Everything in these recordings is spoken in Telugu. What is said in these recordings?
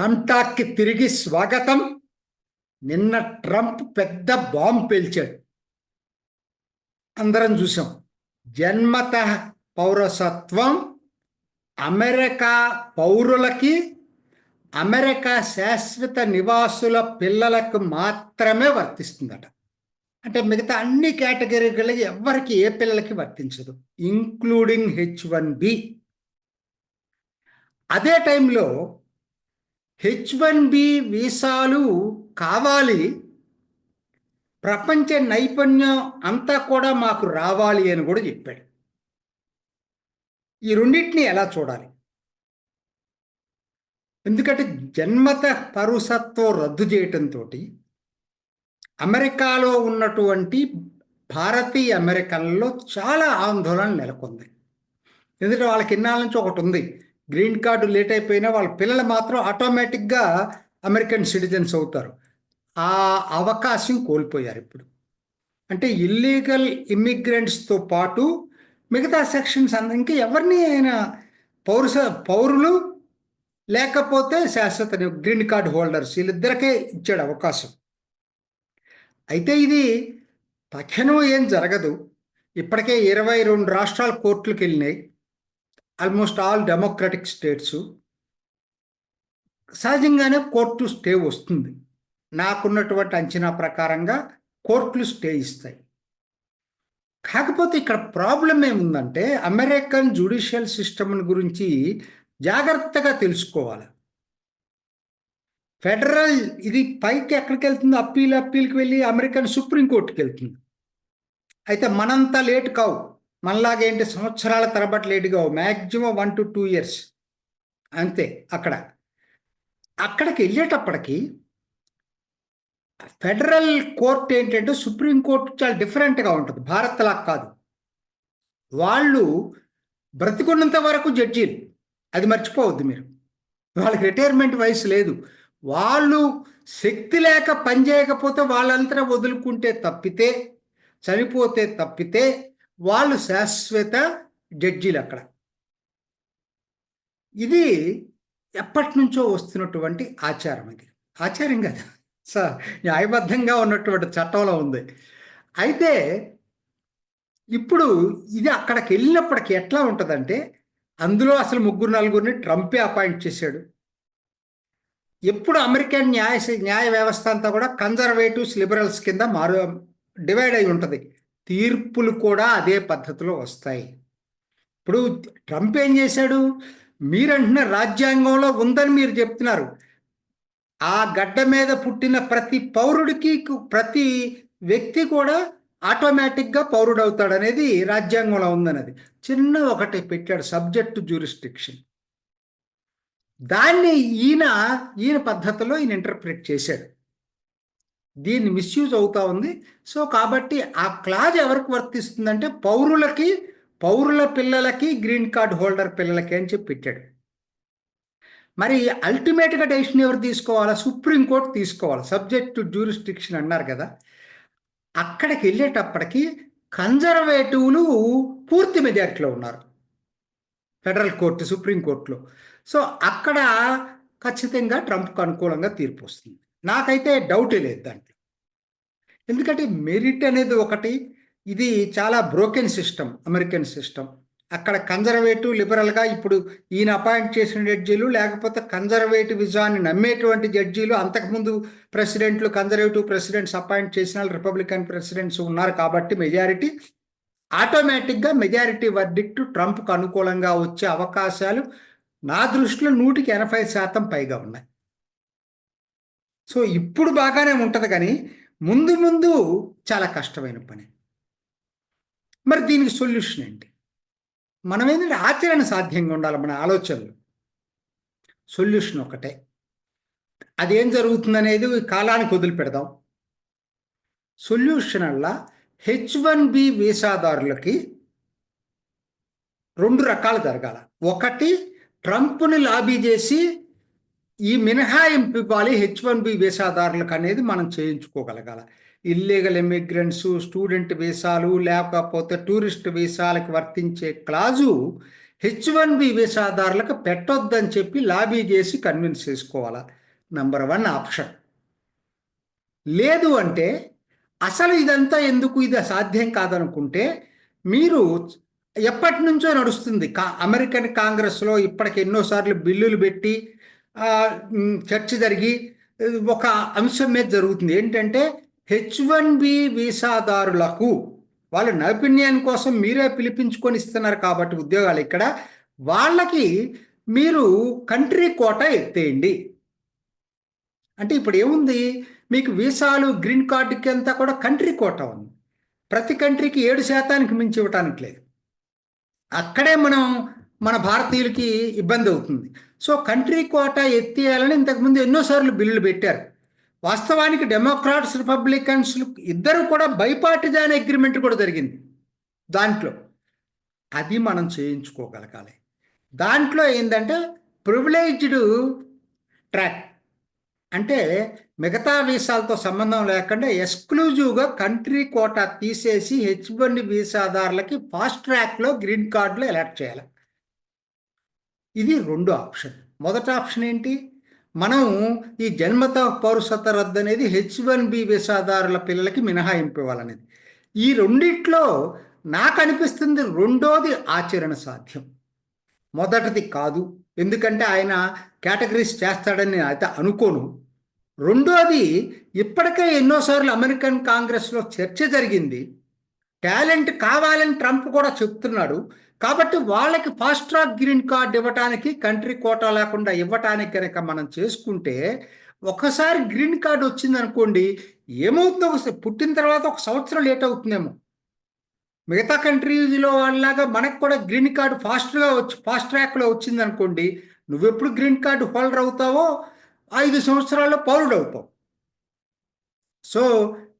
ట్రంప్ తిరిగి స్వాగతం. నిన్న ట్రంప్ పెద్ద బాంబు పేల్చాడు. అందరం చూసాం. జన్మత పౌరసత్వం అమెరికా పౌరులకి అమెరికా శాశ్వత నివాసుల పిల్లలకు మాత్రమే వర్తిస్తుందట. అంటే మిగతా అన్ని కేటగిరీలకి ఎవరికి ఏ పిల్లలకి వర్తించదు. Including H one B. అదే టైంలో హెచ్ వన్ బి వీసాలు కావాలి. ప్రపంచ నైపుణ్యం అంతా కూడా మాకు రావాలి అని కూడా చెప్పాడు. ఈ రెండింటిని ఎలా చూడాలి? ఎందుకంటే జన్మత పరుసత్వం రద్దు చేయటంతో అమెరికాలో ఉన్నటువంటి భారతీయ అమెరికన్లలో చాలా ఆందోళన నెలకొంది. ఎందుకంటే వాళ్ళకి ఇన్నాళ్ళ నుంచి ఒకటి ఉంది. గ్రీన్ కార్డు లేట్ అయిపోయినా వాళ్ళ పిల్లలు మాత్రం ఆటోమేటిక్గా అమెరికన్ సిటిజన్స్ అవుతారు. ఆ అవకాశం కోల్పోయారు ఇప్పుడు. అంటే ఇల్లీగల్ ఇమ్మిగ్రెంట్స్తో పాటు మిగతా సెక్షన్స్ అంద ఇంకా ఎవరిని అయినా పౌరుస పౌరులు లేకపోతే శాశ్వత గ్రీన్ కార్డు హోల్డర్స్ వీళ్ళిద్దరికే ఇచ్చాడు అవకాశం. అయితే ఇది తక్షణం ఏం జరగదు. ఇప్పటికే ఇరవై రెండు రాష్ట్రాల కోర్టులకు వెళ్ళినాయి. ఆల్మోస్ట్ ఆల్ డెమోక్రటిక్ స్టేట్స్ సహజంగానే కోర్టు స్టే వస్తుంది. నాకున్నటువంటి అంచనా ప్రకారంగా కోర్టులు స్టే ఇస్తాయి. కాకపోతే ఇక్కడ ప్రాబ్లం ఏముందంటే అమెరికన్ జ్యుడిషియల్ సిస్టమ్ గురించి జాగ్రత్తగా తెలుసుకోవాలి. ఫెడరల్ ఇది పైకి ఎక్కడికి వెళ్తుంది అప్పీల్ అప్పీల్కి వెళ్ళి అమెరికన్ సుప్రీంకోర్టుకి వెళ్తుంది. అయితే మనంతా లేట్ కావు. మనలాగేంటి సంవత్సరాల తరబడి లేటుగా maximum one to two years అంతే అక్కడ. అక్కడికి వెళ్ళేటప్పటికి ఫెడరల్ కోర్ట్ ఏంటంటే సుప్రీంకోర్టు చాలా డిఫరెంట్గా ఉంటుంది. భారత్ లా కాదు. వాళ్ళు బ్రతికున్నంత వరకు జడ్జీలు. అది మర్చిపోవద్దు మీరు. వాళ్ళకి రిటైర్మెంట్ వయసు లేదు. వాళ్ళు శక్తి లేక పనిచేయకపోతే వాళ్ళంతా వదులుకుంటే తప్పితే చనిపోతే తప్పితే వాళ్ళు శాశ్వత జడ్జీలు అక్కడ. ఇది ఎప్పటి నుంచో వస్తున్నటువంటి ఆచారం ఇది. ఆచారం కదా. సార్ న్యాయబద్ధంగా ఉన్నటువంటి చట్టంలో ఉంది. అయితే ఇప్పుడు ఇది అక్కడికి వెళ్ళినప్పటికీ ఎట్లా ఉంటుందంటే అందులో అసలు ముగ్గురు నలుగురిని ట్రంపే అపాయింట్ చేశాడు. ఎప్పుడు అమెరికన్ న్యాయ న్యాయ వ్యవస్థ అంతా కూడా కన్జర్వేటివ్స్ లిబరల్స్ కింద మారు డివైడ్ అయి ఉంటుంది. తీర్పులు కూడా అదే పద్ధతిలో వస్తాయి. ఇప్పుడు ట్రంప్ ఏం చేశాడు? మీరంటున్న రాజ్యాంగంలో ఉందని మీరు చెప్తున్నారు. ఆ గడ్డ మీద పుట్టిన ప్రతి పౌరుడికి ప్రతి వ్యక్తి కూడా ఆటోమేటిక్గా పౌరుడు అవుతాడు అనేది రాజ్యాంగంలో ఉందన్నది. చిన్న ఒకటి పెట్టాడు సబ్జెక్ట్ జ్యూరిస్టిక్షన్. దాన్ని ఈయన ఈయన పద్ధతిలో ఈయన ఇంటర్ప్రిట్ చేశాడు. దీన్ని మిస్యూజ్ అవుతా ఉంది. సో కాబట్టి ఆ క్లాజ్ ఎవరికి వర్తిస్తుందంటే పౌరులకి పౌరుల పిల్లలకి గ్రీన్ కార్డ్ హోల్డర్ పిల్లలకి అని చెప్పి పెట్టాడు. మరి అల్టిమేట్గా డెసిషన్ ఎవరు తీసుకోవాలా? సుప్రీంకోర్టు తీసుకోవాలి? సబ్జెక్ట్ టు జ్యూరిస్టిక్షన్ అన్నారు కదా. అక్కడికి వెళ్ళేటప్పటికి కన్జర్వేటివ్లు పూర్తి మెజారిటీలో ఉన్నారు. ఫెడరల్ కోర్టు సుప్రీంకోర్టులో సో అక్కడ ఖచ్చితంగా ట్రంప్కు అనుకూలంగా తీర్పు వస్తుంది. నాకైతే డౌట్ లేదు దాంట్లో. ఎందుకంటే మెరిట్ అనేది ఒకటి ఇది చాలా బ్రోకెన్ సిస్టమ్ అమెరికన్ సిస్టమ్ అక్కడ కన్జర్వేటివ్ లిబరల్గా ఇప్పుడు ఈయన అపాయింట్ చేసిన జడ్జీలు లేకపోతే కన్జర్వేటివిజాన్ని నమ్మేటువంటి జడ్జీలు అంతకుముందు ప్రెసిడెంట్లు కన్జర్వేటివ్ ప్రెసిడెంట్స్ అపాయింట్ చేసిన రిపబ్లికన్ ప్రెసిడెంట్స్ ఉన్నారు కాబట్టి మెజారిటీ ఆటోమేటిక్గా మెజారిటీ వర్డిక్ట్ ట్రంప్కు అనుకూలంగా వచ్చే అవకాశాలు నా దృష్టిలో నూటికి ఎనభై శాతం పైగా ఉన్నాయి. సో ఇప్పుడు బాగానే ఉంటుంది కానీ ముందు ముందు చాలా కష్టమైన పని. మరి దీనికి సొల్యూషన్ ఏంటి? మనం ఏంటంటే ఆచరణ సాధ్యంగా ఉండాలి మన ఆలోచనలు. సొల్యూషన్ ఒకటే. అదేం జరుగుతుందనేది కాలానికి వదిలిపెడదాం. సొల్యూషన్ అలా హెచ్ వన్ బి వీసాదారులకి రెండు రకాలు జరగాల. ఒకటి ట్రంప్ని లాబీ చేసి ఈ మినహాయింపు ఇవ్వాలి హెచ్ వన్ బి వీసాదారులకు అనేది మనం చేయించుకోగలగాల. ఇల్లీగల్ ఇమిగ్రెంట్స్ స్టూడెంట్ వీసాలు లేకపోతే టూరిస్ట్ వీసాలకు వర్తించే క్లాజు హెచ్ వన్ బి వీసాదారులకు పెట్టొద్దని చెప్పి లాబీ చేసి కన్విన్స్ చేసుకోవాలా. నంబర్ వన్ ఆప్షన్ లేదు అంటే అసలు ఇదంతా ఎందుకు ఇది సాధ్యం కాదనుకుంటే మీరు ఎప్పటి నుంచో నడుస్తుంది. కా అమెరికన్ కాంగ్రెస్లో ఇప్పటికి ఎన్నోసార్లు బిల్లులు పెట్టి చర్చ జరిగి ఒక అంశం మీద జరుగుతుంది. ఏంటంటే హెచ్ వన్ బి వీసాదారులకు వాళ్ళ నైపుణ్యం కోసం మీరే పిలిపించుకొని ఇస్తున్నారు కాబట్టి ఉద్యోగాలు ఇక్కడ. వాళ్ళకి మీరు కంట్రీ కోట ఎత్తేయండి. అంటే ఇప్పుడు ఏముంది? మీకు వీసాలు గ్రీన్ కార్డుకి అంతా కూడా కంట్రీ కోట ఉంది. ప్రతి కంట్రీకి ఏడు శాతానికి మించి ఇవ్వటానికి లేదు. అక్కడే మనం మన భారతీయులకి ఇబ్బంది అవుతుంది. సో కంట్రీ కోటా ఎత్తేయాలని ఇంతకుముందు ఎన్నోసార్లు బిల్లులు పెట్టారు. వాస్తవానికి డెమోక్రాట్స్ రిపబ్లికన్స్ ఇద్దరు కూడా బైపార్టిజాన్ అగ్రిమెంట్ కూడా జరిగింది. దాంట్లో అది మనం చేయించుకోగలగాలి. దాంట్లో ఏంటంటే ప్రివిలేజ్డ్ ట్రాక్. అంటే మిగతా వీసాలతో సంబంధం లేకుండా ఎక్స్క్లూజివ్గా కంట్రీ కోటా తీసేసి హెచ్ వన్ వీసాదారులకి ఫాస్ట్ ట్రాక్లో గ్రీన్ కార్డులో ఎలర్ట్ చేయాలి. ఇది రెండు ఆప్షన్. మొదటి ఆప్షన్ ఏంటి? మనం ఈ జన్మత పౌరసత్వ రద్దు అనేది హెచ్ వన్ బి విసాదారుల పిల్లలకి మినహాయింపు ఇవ్వాలనేది ఈ రెండిట్లో నాకు అనిపిస్తుంది రెండోది ఆచరణ సాధ్యం. మొదటిది కాదు. ఎందుకంటే ఆయన కేటగిరీస్ చేస్తాడని నేను అయితే అనుకోను. రెండోది ఇప్పటికే ఎన్నోసార్లు అమెరికన్ కాంగ్రెస్లో చర్చ జరిగింది. టాలెంట్ కావాలని ట్రంప్ కూడా చెప్తున్నాడు. కాబట్టి వాళ్ళకి ఫాస్ట్ ట్రాక్ గ్రీన్ కార్డ్ ఇవ్వటానికి కంట్రీ కోటా లేకుండా ఇవ్వటానికి కనుక మనం చేసుకుంటే ఒకసారి గ్రీన్ కార్డ్ వచ్చింది అనుకోండి ఏమవుతుందో ఒకసారి పుట్టిన తర్వాత ఒక సంవత్సరం లేట్ అవుతుందేమో. మిగతా కంట్రీలో వాళ్ళలాగా మనకు కూడా గ్రీన్ కార్డు ఫాస్ట్గా వచ్చి ఫాస్ట్ ట్రాక్లో వచ్చింది అనుకోండి నువ్వెప్పుడు గ్రీన్ కార్డు హోల్డర్ అవుతావో? ఐదు సంవత్సరాల్లో పౌరుడు అవుతావు. సో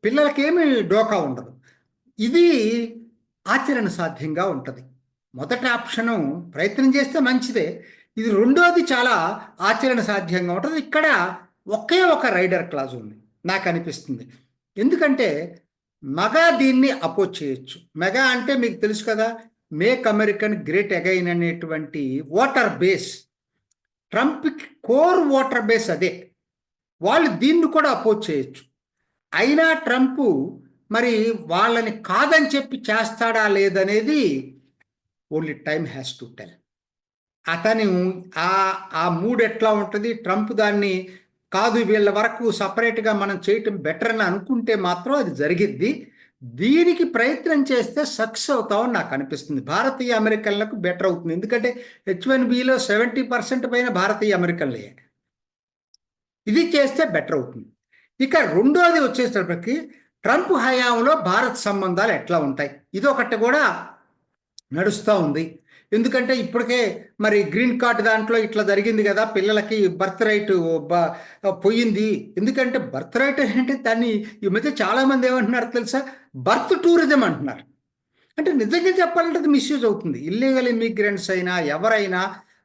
పిల్లలకేమి డోకా ఉండదు. ఇది ఆచరణ సాధ్యంగా ఉంటుంది. మొదటి ఆప్షను ప్రయత్నం చేస్తే మంచిదే. ఇది రెండోది చాలా ఆచరణ సాధ్యంగా ఉంటుంది. ఇక్కడ ఒకే ఒక రైడర్ క్లాజ్ ఉంది. నాకు అనిపిస్తుంది. ఎందుకంటే మగా దీన్ని అపోజ్ చేయొచ్చు. మెగా అంటే మీకు తెలుసు కదా మేక్ అమెరికన్ గ్రేట్ అగైన్ అనేటువంటి voter base. Trump core voter base అదే. వాళ్ళు దీన్ని కూడా అపోజ్ చేయొచ్చు. అయినా ట్రంప్ మరి వాళ్ళని కాదని చెప్పి చేస్తాడా లేదనేది only time has to tell అతను ఆ ఆ మూడ్ ఎట్లా ఉంటుంది? ట్రంప్ దాన్ని కాదు వీళ్ళ వరకు సపరేట్గా మనం చేయటం బెటర్ అని అనుకుంటే మాత్రం అది జరిగిద్ది. దీనికి ప్రయత్నం చేస్తే సక్సెస్ అవుతామని నాకు అనిపిస్తుంది. భారతీయ అమెరికన్లకు బెటర్ అవుతుంది. ఎందుకంటే హెచ్ వన్ బిలో సెవెంటీ పర్సెంట్ పైన భారతీయ అమెరికన్లే. ఇది చేస్తే బెటర్ అవుతుంది. ఇక రెండోది వచ్చేటప్పటికి ట్రంప్ హయాంలో భారత్ సంబంధాలు ఎట్లా ఉంటాయి? ఇది ఒకటి కూడా నడుస్తూ ఉంది. ఎందుకంటే ఇప్పటికే మరి గ్రీన్ కార్డ్ దాంట్లో ఇట్లా జరిగింది కదా పిల్లలకి బర్త్ రైట్ పోయింది. ఎందుకంటే బర్త్ రైట్ అంటే దాన్ని ఈ మధ్య చాలామంది ఏమంటున్నారు తెలుసా? బర్త్ టూరిజం అంటున్నారు. అంటే నిజంగా చెప్పాలంటే అది మిస్యూజ్ అవుతుంది. ఇల్లీగల్ ఇమిగ్రెంట్స్ అయినా ఎవరైనా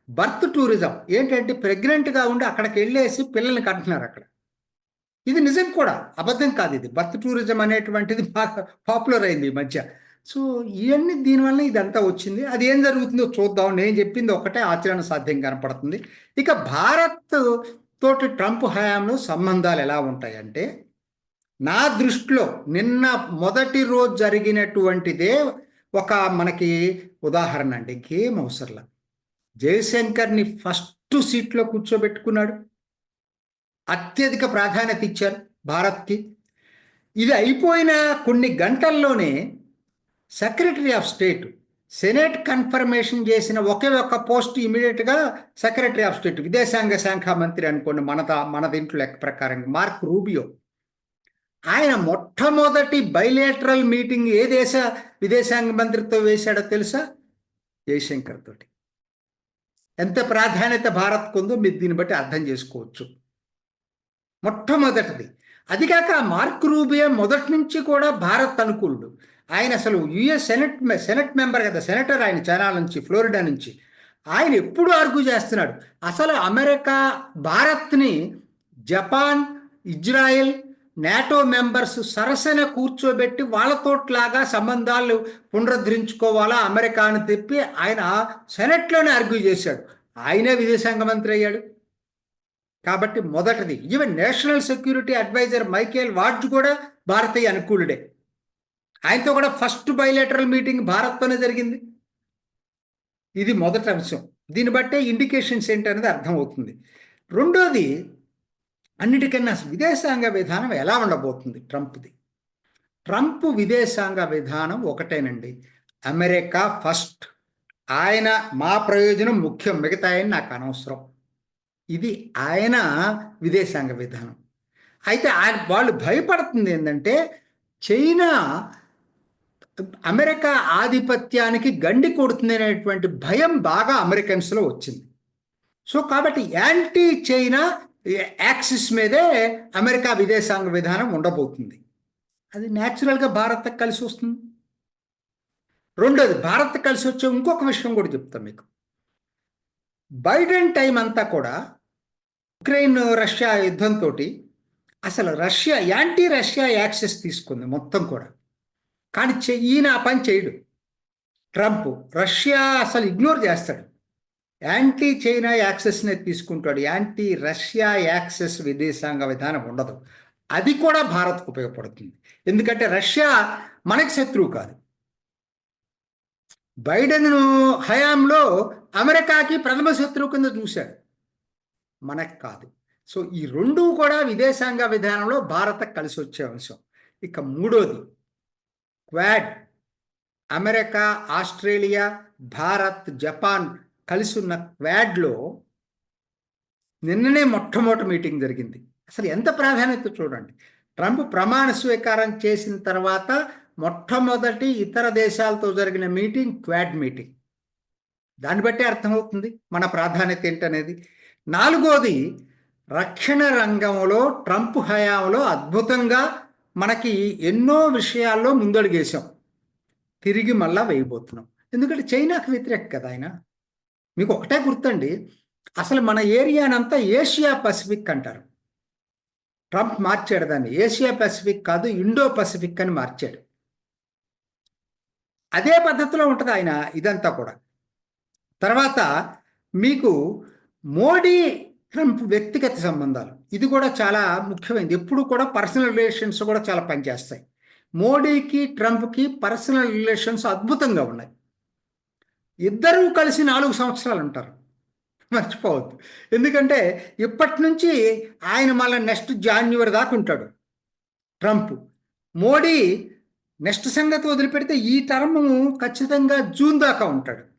బర్త్ టూరిజం ఏంటంటే ప్రెగ్నెంట్గా ఉండి అక్కడికి వెళ్ళేసి పిల్లల్ని కంటున్నారు అక్కడ. ఇది నిజం కూడా అబద్ధం కాదు ఇది. బర్త్ టూరిజం అనేటువంటిది బాగా పాపులర్ అయింది ఈ మధ్య. సో ఇవన్నీ దీనివల్ల ఇదంతా వచ్చింది. అది ఏం జరుగుతుందో చూద్దాం. నేను చెప్పింది ఒకటే ఆచరణ సాధ్యం కనపడుతుంది. ఇక భారత్ తోటి ట్రంప్ హయాంలో సంబంధాలు ఎలా ఉంటాయంటే నా దృష్టిలో నిన్న మొదటి రోజు జరిగినటువంటిదే ఒక మనకి ఉదాహరణ అండి. ఇంకేం అవసరంలా జయశంకర్ని ఫస్ట్ సీట్లో కూర్చోబెట్టుకున్నాడు. అత్యధిక ప్రాధాన్యత ఇచ్చారు భారత్కి. ఇది అయిపోయిన కొన్ని గంటల్లోనే secretary of state. Senate confirmation చేసిన ఒకే ఒక్క పోస్ట్ ఇమీడియట్గా సెక్రటరీ ఆఫ్ స్టేట్ విదేశాంగ శాఖ మంత్రి అనుకోండి మన మన దీంట్లో లెక్క ప్రకారం మార్క్ రూబియో. ఆయన మొట్టమొదటి బైలేటరల్ మీటింగ్ ఏ దేశ విదేశాంగ మంత్రితో వేశాడో తెలుసా? జయశంకర్ తోటి. ఎంత ప్రాధాన్యత భారత్కు ఉందో మీరు దీన్ని బట్టి అర్థం చేసుకోవచ్చు. మొట్టమొదటిది. అది కాక మార్క్ రూబియో మొదటి నుంచి కూడా భారత్ అనుకూలుడు. ఆయన అసలు యుఎస్ సెనెట్ మె- సెనెట్ మెంబర్ కదా సెనేటర్ ఆయన చైనా నుంచి ఫ్లోరిడా నుంచి. ఆయన ఎప్పుడు ఆర్గ్యూ చేస్తున్నాడు? అసలు అమెరికా భారత్ని జపాన్ ఇజ్రాయెల్ నాటో మెంబర్స్ సరసన కూర్చోబెట్టి వాళ్ళతోట్లాగా సంబంధాలు పునరుద్ధరించుకోవాలా అమెరికా అని చెప్పి ఆయన సెనెట్లోనే ఆర్గ్యూ చేశాడు. ఆయనే విదేశాంగ మంత్రి అయ్యాడు. కాబట్టి మొదటిది. Even national security adviser Michael Waltz కూడా భారతీయ అనుకూలుడే. ఆయనతో కూడా ఫస్ట్ బయలేటరల్ మీటింగ్ భారత్తోనే జరిగింది. ఇది మొదటి అంశం. దీన్ని బట్టే ఇండికేషన్స్ ఏంటి అనేది అర్థమవుతుంది. రెండోది అన్నిటికన్నా విదేశాంగ విధానం ఎలా ఉండబోతుంది ట్రంప్ది? ట్రంప్ విదేశాంగ విధానం ఒకటేనండి. America first. ఆయన మా ప్రయోజనం ముఖ్యం మిగతా ఆయన నాకు అనవసరం. ఇది ఆయన విదేశాంగ విధానం. అయితే ఆయన వాళ్ళు భయపడుతుంది ఏంటంటే చైనా అమెరికా ఆధిపత్యానికి గండి కొడుతుంది అనేటువంటి భయం బాగా అమెరికన్స్లో వచ్చింది. సో కాబట్టి యాంటీ చైనా యాక్సిస్ మీదే అమెరికా విదేశాంగ విధానం ఉండబోతుంది. అది న్యాచురల్గా భారత్ కలిసి వస్తుంది. రెండోది భారత్ కలిసి వచ్చే ఇంకొక విషయం కూడా చెప్తాను మీకు. బైడెన్ టైం అంతా కూడా ఉక్రెయిన్ రష్యా యుద్ధంతో అసలు రష్యా యాంటీ రష్యా యాక్సెస్ తీసుకుంది మొత్తం కూడా. కానీ ఈయన ఆ పని చేయడు. ట్రంప్ రష్యా అసలు ఇగ్నోర్ చేస్తాడు. యాంటీ చైనా యాక్సెస్ని తీసుకుంటాడు. యాంటీ రష్యా యాక్సెస్ విదేశాంగ విధానం ఉండదు. అది కూడా భారత్కు ఉపయోగపడుతుంది. ఎందుకంటే రష్యా మనకి శత్రువు కాదు. బైడెన్ హయాంలో అమెరికాకి ప్రథమ శత్రువు కింద చూశాడు. మనకు కాదు. సో ఈ రెండు కూడా విదేశాంగ విధానంలో భారత కలిసి వచ్చే అంశం. ఇక మూడోది quad America Australia Bharat Japan కలిసి ఉన్న క్వాడ్లో నిన్ననే మొట్టమొదటి మీటింగ్ జరిగింది. అసలు ఎంత ప్రాధాన్యత చూడండి. ట్రంప్ ప్రమాణ స్వీకారం చేసిన తర్వాత మొట్టమొదటి ఇతర దేశాలతో జరిగిన మీటింగ్ క్వాడ్ మీటింగ్. దాన్ని బట్టి అర్థమవుతుంది మన ప్రాధాన్యత ఏంటనేది. నాలుగోది రక్షణ రంగంలో ట్రంప్ హయాంలో అద్భుతంగా మనకి ఎన్నో విషయాల్లో ముందడుగేశాం. తిరిగి మళ్ళా వేయబోతున్నాం. ఎందుకంటే చైనాకు వ్యతిరేక కదా ఆయన. మీకు ఒకటే గుర్తండి. అసలు మన ఏరియానంతా ఏషియా పసిఫిక్ అంటారు. ట్రంప్ మార్చాడు దాన్ని. ఏషియా పసిఫిక్ కాదు ఇండో పసిఫిక్ అని మార్చాడు. అదే పద్ధతిలో ఉంటుంది ఆయన ఇదంతా కూడా. తర్వాత మీకు మోడీ ట్రంప్ వ్యక్తిగత సంబంధాలు. ఇది కూడా చాలా ముఖ్యమైనది. ఎప్పుడు కూడా పర్సనల్ రిలేషన్స్ కూడా చాలా పనిచేస్తాయి. మోడీకి ట్రంప్కి పర్సనల్ రిలేషన్స్ అద్భుతంగా ఉన్నాయి. ఇద్దరూ కలిసి నాలుగు సంవత్సరాలు ఉంటారు. మర్చిపోవద్దు. ఎందుకంటే ఇప్పటి నుంచి ఆయన మళ్ళీ నెక్స్ట్ జాన్యువరి దాకా ఉంటాడు. ట్రంప్. మోడీ నెక్స్ట్ సంగతి వదిలిపెడితే ఈ టర్మ్ ఖచ్చితంగా జూన్ దాకా ఉంటాడు.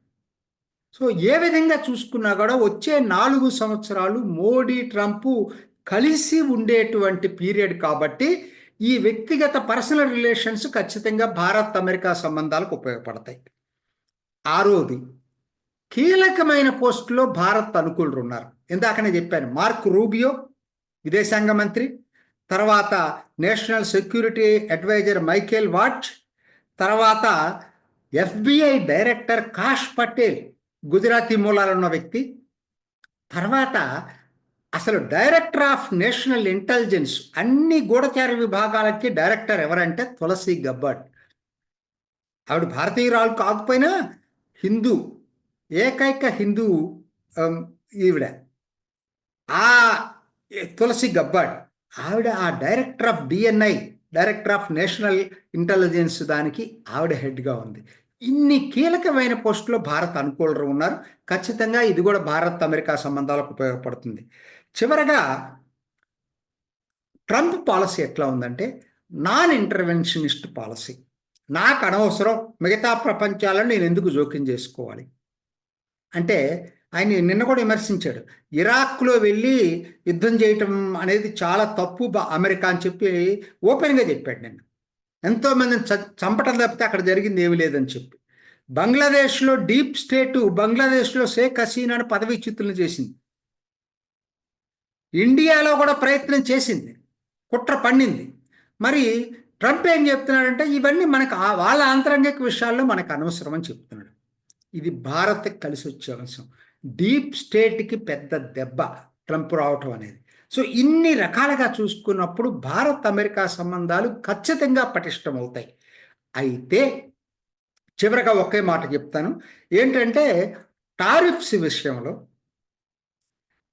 సో ఏ విధంగా చూసుకున్నా కూడా వచ్చే నాలుగు సంవత్సరాలు మోడీ ట్రంప్ కలిసి ఉండేటువంటి పీరియడ్ కాబట్టి ఈ వ్యక్తిగత పర్సనల్ రిలేషన్స్ ఖచ్చితంగా భారత్ అమెరికా సంబంధాలకు ఉపయోగపడతాయి. ఆరోది కీలకమైన పోస్టులో భారత్ అనుకూలరు ఉన్నారు. ఇందాకనే చెప్పాను మార్క్ రూబియో విదేశాంగ మంత్రి తర్వాత నేషనల్ సెక్యూరిటీ అడ్వైజర్ మైకేల్ వాచ్ తర్వాత ఎఫ్బిఐ డైరెక్టర్ కాష్ పటేల్ గుజరాతీ మూలాలున్న వ్యక్తి తర్వాత అసలు డైరెక్టర్ ఆఫ్ నేషనల్ ఇంటెలిజెన్స్ అన్ని గూఢచార విభాగాలకి డైరెక్టర్ ఎవరంటే తులసి గబ్బట్. ఆవిడ భారతీయురాలు కాకపోయినా హిందూ ఏకైక హిందూ ఈవిడ. ఆ తులసి గబ్బడ్ ఆవిడ ఆ director of DNI director of national intelligence దానికి ఆవిడ హెడ్గా ఉంది. ఇన్ని కీలకమైన పోస్టులో భారత్ అనుకూలరు ఉన్నారు. ఖచ్చితంగా ఇది కూడా భారత్ అమెరికా సంబంధాలకు ఉపయోగపడుతుంది. చివరగా ట్రంప్ పాలసీ ఎట్లా ఉందంటే నాన్ ఇంటర్వెన్షనిస్ట్ పాలసీ. నాకు అనవసరం మిగతా ప్రపంచాలను నేను ఎందుకు జోక్యం చేసుకోవాలి? అంటే ఆయన నిన్న కూడా విమర్శించాడు. ఇరాక్లో వెళ్ళి యుద్ధం చేయటం అనేది చాలా తప్పు అమెరికా అని చెప్పి ఓపెన్గా చెప్పాడు నిన్న. ఎంతోమందిని చంపటం తప్పితే అక్కడ జరిగింది ఏమి లేదని చెప్పి. బంగ్లాదేశ్లో డీప్ స్టేటు బంగ్లాదేశ్లో షేక్ హసీనాను పదవీచ్యుతులను చేసింది. ఇండియాలో కూడా ప్రయత్నం చేసింది. కుట్ర పండింది మరి ట్రంప్ ఏం చెప్తున్నాడంటే ఇవన్నీ మనకు వాళ్ళ ఆంతరంగిక విషయాల్లో మనకు అనవసరం అని చెప్తున్నాడు. ఇది భారత్కి కలిసి వచ్చే అంశం. డీప్ స్టేట్కి పెద్ద దెబ్బ ట్రంప్ రావటం అనేది. సో ఇన్ని రకాలుగా చూసుకున్నప్పుడు భారత్ అమెరికా సంబంధాలు ఖచ్చితంగా పటిష్టమవుతాయి. అయితే చివరగా ఒకే మాట చెప్తాను. ఏంటంటే టారిఫ్స్ విషయంలో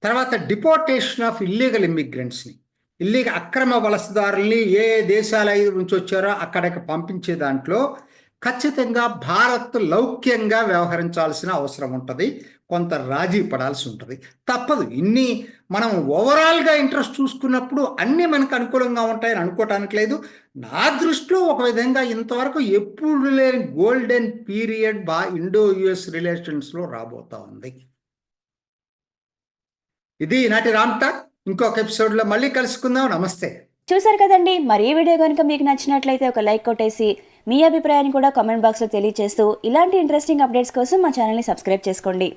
తర్వాత డిపోర్టేషన్ ఆఫ్ ఇల్లీగల్ ఇమ్మిగ్రెంట్స్ని ఇల్లీగల్ అక్రమ వలసదారుల్ని ఏ దేశాల నుంచి వచ్చారో అక్కడికి పంపించే దాంట్లో ఖచ్చితంగా భారత్ లౌక్యంగా వ్యవహరించాల్సిన అవసరం ఉంటుంది. కొంత రాజీ పడాల్సి ఉంటుంది. తప్పదు. ఇన్ని మనం ఓవరాల్గా ఇంట్రెస్ట్ చూసుకున్నప్పుడు అన్నీ మనకు అనుకూలంగా ఉంటాయని అనుకోవటానికి లేదు. నా దృష్టిలో ఒక విధంగా ఇంతవరకు ఎప్పుడు లేని గోల్డెన్ పీరియడ్ బా ఇండో యుఎస్ రిలేషన్స్లో రాబోతా ఉంది. ఇది ఈనాటి రామ్ ఇంకొక ఎపిసోడ్లో మళ్ళీ కలుసుకుందాం. నమస్తే. చూసారు కదండి. మరి ఈ వీడియో కనుక మీకు నచ్చినట్లయితే ఒక లైక్ కొట్టేసి మీ అభిప్రాయాన్ని కూడా కామెంట్ బాక్స్లో తెలియజేస్తూ ఇలాంటి ఇంట్రెస్టింగ్ అప్డేట్స్ కోసం మా ఛానల్ని సబ్స్క్రైబ్ చేసుకోండి.